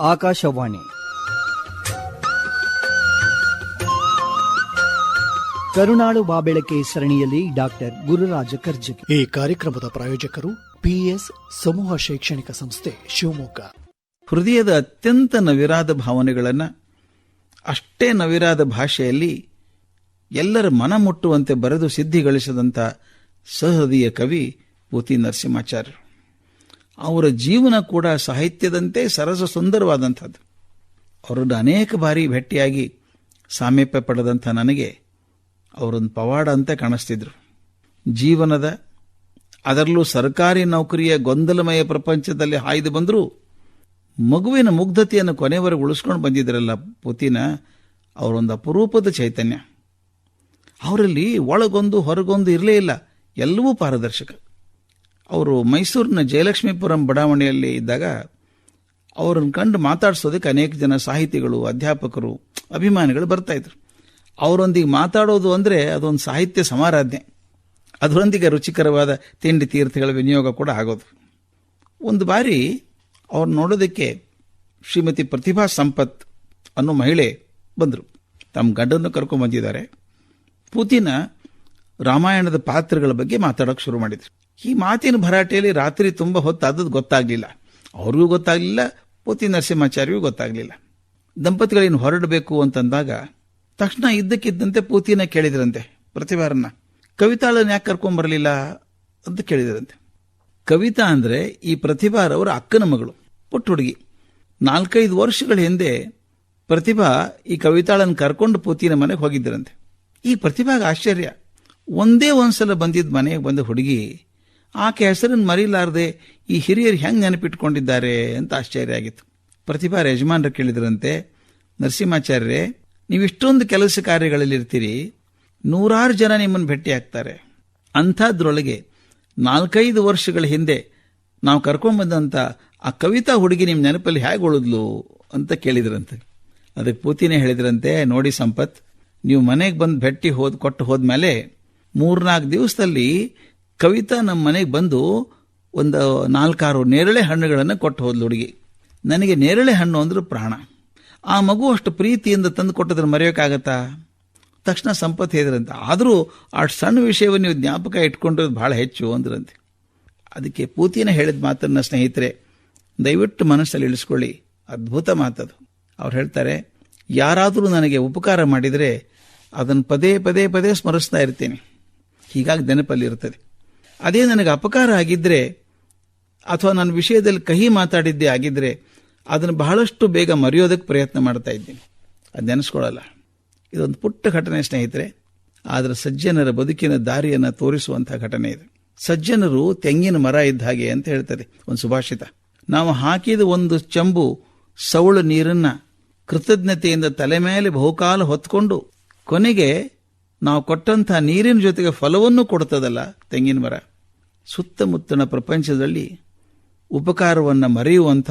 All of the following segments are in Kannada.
ಆಕಾಶವಾಣಿ. ಕರುಣಾಳು ಬಾಬೆಳಕೆ ಸರಣಿಯಲ್ಲಿ ಡಾಕ್ಟರ್ ಗುರುರಾಜ ಕರ್ಜಗಿ ಈ ಕಾರ್ಯಕ್ರಮದ ಪ್ರಾಯೋಜಕರು ಪಿಎಸ್ ಸಮೂಹ ಶೈಕ್ಷಣಿಕ ಸಂಸ್ಥೆ ಶಿವಮೊಗ್ಗ. ಹೃದಯದ ಅತ್ಯಂತ ನವಿರಾದ ಭಾವನೆಗಳನ್ನು ಅಷ್ಟೇ ನವಿರಾದ ಭಾಷೆಯಲ್ಲಿ ಎಲ್ಲರ ಮನ ಮುಟ್ಟುವಂತೆ ಬರೆದು ಸಿದ್ಧಿಗಳಿಸಿದಂಥ ಸಹೃದಯ ಕವಿ ಪೂತಿ ನರಸಿಂಹಾಚಾರ್ಯರು. ಅವರ ಜೀವನ ಕೂಡ ಸಾಹಿತ್ಯದಂತೆ ಸರಸ ಸುಂದರವಾದಂಥದ್ದು. ಅವರನ್ನು ಅನೇಕ ಬಾರಿ ಭೇಟಿಯಾಗಿ ಸಾಮೀಪ್ಯ ಪಡೆದಂಥ ನನಗೆ ಅವರೊಂದು ಪವಾಡ ಅಂತ ಕಾಣಿಸ್ತಿದ್ರು. ಜೀವನದ ಅದರಲ್ಲೂ ಸರ್ಕಾರಿ ನೌಕರಿಯ ಗೊಂದಲಮಯ ಪ್ರಪಂಚದಲ್ಲಿ ಹಾಯ್ದು ಬಂದರೂ ಮಗುವಿನ ಮುಗ್ಧತೆಯನ್ನು ಕೊನೆವರೆಗೆ ಉಳಿಸ್ಕೊಂಡು ಬಂದಿದ್ರಲ್ಲ ಪುತಿನ, ಅವರೊಂದು ಅಪರೂಪದ ಚೈತನ್ಯ. ಅವರಲ್ಲಿ ಒಳಗೊಂದು ಹೊರಗೊಂದು ಇರಲೇ ಇಲ್ಲ, ಎಲ್ಲವೂ ಪಾರದರ್ಶಕ. ಅವರು ಮೈಸೂರಿನ ಜಯಲಕ್ಷ್ಮೀಪುರಂ ಬಡಾವಣೆಯಲ್ಲಿ ಇದ್ದಾಗ ಅವರನ್ನು ಕಂಡು ಮಾತಾಡಿಸೋದಕ್ಕೆ ಅನೇಕ ಜನ ಸಾಹಿತಿಗಳು, ಅಧ್ಯಾಪಕರು, ಅಭಿಮಾನಿಗಳು ಬರ್ತಾಯಿದ್ರು ಅವರೊಂದಿಗೆ ಮಾತಾಡೋದು ಅಂದರೆ ಅದೊಂದು ಸಾಹಿತ್ಯ ಸಮಾರಾಧನೆ ಅದರೊಂದಿಗೆ ರುಚಿಕರವಾದ ತಿಂಡಿ ತೀರ್ಥಗಳ ವಿನಿಯೋಗ ಕೂಡ ಆಗೋದು. ಒಂದು ಬಾರಿ ಅವ್ರು ನೋಡೋದಕ್ಕೆ ಶ್ರೀಮತಿ ಪ್ರತಿಭಾ ಸಂಪತ್ ಅನ್ನೋ ಮಹಿಳೆ ಬಂದರು. ತಮ್ಮ ಗಂಡನ್ನು ಕರ್ಕೊಂಬಂದಿದ್ದಾರೆ ಪೂತಿನ ರಾಮಾಯಣದ ಪಾತ್ರಗಳ ಬಗ್ಗೆ ಮಾತಾಡೋಕೆ ಶುರು ಮಾಡಿದ್ರು. ಈ ಮಾತಿನ ಭರಾಟೆಯಲ್ಲಿ ರಾತ್ರಿ ತುಂಬ ಹೊತ್ತಾದದ್ದು ಗೊತ್ತಾಗಲಿಲ್ಲ. ಅವ್ರಿಗೂ ಗೊತ್ತಾಗಲಿಲ್ಲ, ಪೋತಿ ನರಸಿಂಹಾಚಾರ್ಯಗೂ ಗೊತ್ತಾಗಲಿಲ್ಲ. ದಂಪತಿಗಳೇನು ಹೊರಡಬೇಕು ಅಂತಂದಾಗ, ತಕ್ಷಣ ಇದ್ದಕ್ಕಿದ್ದಂತೆ ಪೂತಿನ ಕೇಳಿದ್ರಂತೆ, ಪ್ರತಿಭಾರನ್ನ. ಕವಿತಾಳನ್ನು ಯಾಕೆ ಕರ್ಕೊಂಬರಲಿಲ್ಲ ಅಂತ ಕೇಳಿದ್ರಂತೆ. ಕವಿತಾ ಅಂದರೆ ಈ ಪ್ರತಿಭಾರವರ ಅಕ್ಕನ ಮಗಳು ಪುಟ್ಟ ಹುಡುಗಿ ನಾಲ್ಕೈದು ವರ್ಷಗಳ ಹಿಂದೆ ಪ್ರತಿಭಾ ಈ ಕವಿತಾಳನ್ನು ಕರ್ಕೊಂಡು ಪೂತಿನ ಮನೆಗೆ ಹೋಗಿದ್ದರಂತೆ ಈ ಪ್ರತಿಭಾಗ ಆಶ್ಚರ್ಯ. ಒಂದೇ ಒಂದ್ಸಲ ಬಂದಿದ್ದ ಮನೆಗೆ ಬಂದ ಹುಡುಗಿ, ಆಕೆ ಹೆಸರನ್ನು ಮರೀಲಾರದೆ ಈ ಹಿರಿಯರು ಹೆಂಗೆ ನೆನಪಿಟ್ಕೊಂಡಿದ್ದಾರೆ? ಅಂತ ಆಶ್ಚರ್ಯ ಆಗಿತ್ತು. ಪ್ರತಿಭಾ ಯಜಮಾನರು ಕೇಳಿದ್ರಂತೆ, ನರಸಿಂಹಾಚಾರ್ಯರೇ ನೀವು ಇಷ್ಟೊಂದು ಕೆಲಸ ಕಾರ್ಯಗಳಲ್ಲಿ ಇರ್ತೀರಿ. ನೂರಾರು ಜನ ನಿಮ್ಮನ್ನು ಭೇಟಿ ಆಗ್ತಾರೆ. ಅಂಥದ್ರೊಳಗೆ ನಾಲ್ಕೈದು ವರ್ಷಗಳ ಹಿಂದೆ ನಾವು ಕರ್ಕೊಂಬಂದಂಥ ಆ ಕವಿತಾ ಹುಡುಗಿ ನಿಮ್ಮ ನೆನಪಲ್ಲಿ ಹೇಗೆ ಉಳಿದ್ಲು? ಅಂತ ಕೇಳಿದ್ರಂತೆ. ಅದಕ್ಕೆ ಪೂತಿನೇ ಹೇಳಿದ್ರಂತೆ, ನೋಡಿ ಸಂಪತ್, ನೀವು ಮನೆಗೆ ಬಂದು ಭೇಟಿ ಹೋದ್ ಕೊಟ್ಟು ಹೋದ್ಮೇಲೆ ಮೂರ್ನಾಲ್ಕು ದಿವಸದಲ್ಲಿ ಕವಿತಾ ನಮ್ಮ ಮನೆಗೆ ಬಂದು ಒಂದು ನಾಲ್ಕಾರು ನೇರಳೆ ಹಣ್ಣುಗಳನ್ನು ಕೊಟ್ಟು ಹೋದ್ಲು ಹುಡುಗಿ. ನನಗೆ ನೇರಳೆ ಹಣ್ಣು ಅಂದ್ರೆ ಪ್ರಾಣ. ಆ ಮಗು ಅಷ್ಟು ಪ್ರೀತಿಯಿಂದ ತಂದು ಕೊಟ್ಟದನ್ನು ಮರೆಯೋಕ್ಕಾಗತ್ತಾ? ತಕ್ಷಣ ಸಂಪತ್ತು ಹೇಳಿದ್ರಂತೆ, ಆದರೂ ಆ ಸಣ್ಣ ವಿಷಯವನ್ನು ನೀವು ಜ್ಞಾಪಕ ಇಟ್ಕೊಂಡಿರೋದು ಭಾಳ ಹೆಚ್ಚು, ಅಂದ್ರಂತೆ. ಅದಕ್ಕೆ ಪೂತಿನ ಹೇಳಿದ ಮಾತನ್ನ ಸ್ನೇಹಿತರೆ, ದಯವಿಟ್ಟು ಮನಸ್ಸಲ್ಲಿ ಇಳಿಸ್ಕೊಳ್ಳಿ. ಅದ್ಭುತ ಮಾತದು. ಅವ್ರು ಹೇಳ್ತಾರೆ, ಯಾರಾದರೂ ನನಗೆ ಉಪಕಾರ ಮಾಡಿದರೆ ಅದನ್ನು ಪದೇ ಪದೇ ಪದೇ ಸ್ಮರಿಸ್ತಾ ಇರ್ತೀನಿ. ಹೀಗಾಗಿ ನೆನಪಲ್ಲಿ ಇರ್ತದೆ ಅದೇ ನನಗೆ ಅಪಕಾರ ಆಗಿದ್ದರೆ ಅಥವಾ ನನ್ನ ವಿಷಯದಲ್ಲಿ ಕಹಿ ಮಾತಾಡಿದ್ದೇ ಆಗಿದ್ದರೆ ಅದನ್ನು ಬಹಳಷ್ಟು ಬೇಗ ಮರೆಯೋದಕ್ಕೆ ಪ್ರಯತ್ನ ಮಾಡ್ತಾ ಇದ್ದೀನಿ. ಅದು ನೆನೆಸ್ಕೊಳ್ಳಲ್ಲ. ಇದೊಂದು ಪುಟ್ಟ ಘಟನೆ ಸ್ನೇಹಿತರೆ. ಆದರೆ ಸಜ್ಜನರ ಬದುಕಿನ ದಾರಿಯನ್ನು ತೋರಿಸುವಂತಹ ಘಟನೆ ಇದು. ಸಜ್ಜನರು ತೆಂಗಿನ ಮರ ಇದ್ದ ಹಾಗೆ ಅಂತ ಹೇಳ್ತದೆ ಒಂದು ಸುಭಾಷಿತ. ನಾವು ಹಾಕಿದ ಒಂದು ಚಂಬು ಸೌಳು ನೀರನ್ನ ಕೃತಜ್ಞತೆಯಿಂದ ತಲೆ ಮೇಲೆ ಬಹುಕಾಲ ಹೊತ್ಕೊಂಡು ಕೊನೆಗೆ ನಾವು ಕೊಟ್ಟಂತಹ ನೀರಿನ ಜೊತೆಗೆ ಫಲವನ್ನು ಕೊಡ್ತದಲ್ಲ ತೆಂಗಿನ ಮರ. ಸುತ್ತಮುತ್ತಲ ಪ್ರಪಂಚದಲ್ಲಿ ಉಪಕಾರವನ್ನು ಮರೆಯುವಂಥ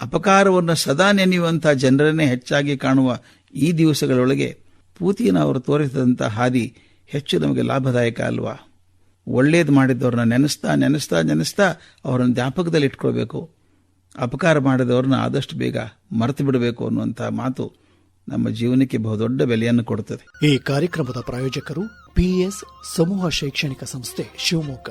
ಅಪಕಾರವನ್ನು ಸದಾ ನೆನೆಯುವಂಥ ಜನರನ್ನೇ ಹೆಚ್ಚಾಗಿ ಕಾಣುವ ಈ ದಿವಸಗಳೊಳಗೆ ಪೂತಿನ ಅವರು ತೋರಿಸಿದಂಥ ಹಾದಿ ಹೆಚ್ಚು ನಮಗೆ ಲಾಭದಾಯಕ ಅಲ್ವಾ? ಒಳ್ಳೇದು ಮಾಡಿದವ್ರನ್ನ ನೆನೆಸ್ತಾ ನೆನೆಸ್ತಾ ನೆನೆಸ್ತಾ ಅವರನ್ನು ಜ್ಞಾಪಕದಲ್ಲಿ ಇಟ್ಕೊಳ್ಬೇಕು ಅಪಕಾರ ಮಾಡಿದವ್ರನ್ನ ಆದಷ್ಟು ಬೇಗ ಮರೆತು ಬಿಡಬೇಕು ಅನ್ನುವಂಥ ಮಾತು ನಮ್ಮ ಜೀವನಕ್ಕೆ ಬಹುದೊಡ್ಡ ಬೆಲೆಯನ್ನು ಕೊಡುತ್ತದೆ. ಈ ಕಾರ್ಯಕ್ರಮದ ಪ್ರಾಯೋಜಕರು ಪಿಎಸ್ ಸಮೂಹ ಶೈಕ್ಷಣಿಕ ಸಂಸ್ಥೆ ಶಿವಮೊಗ್ಗ.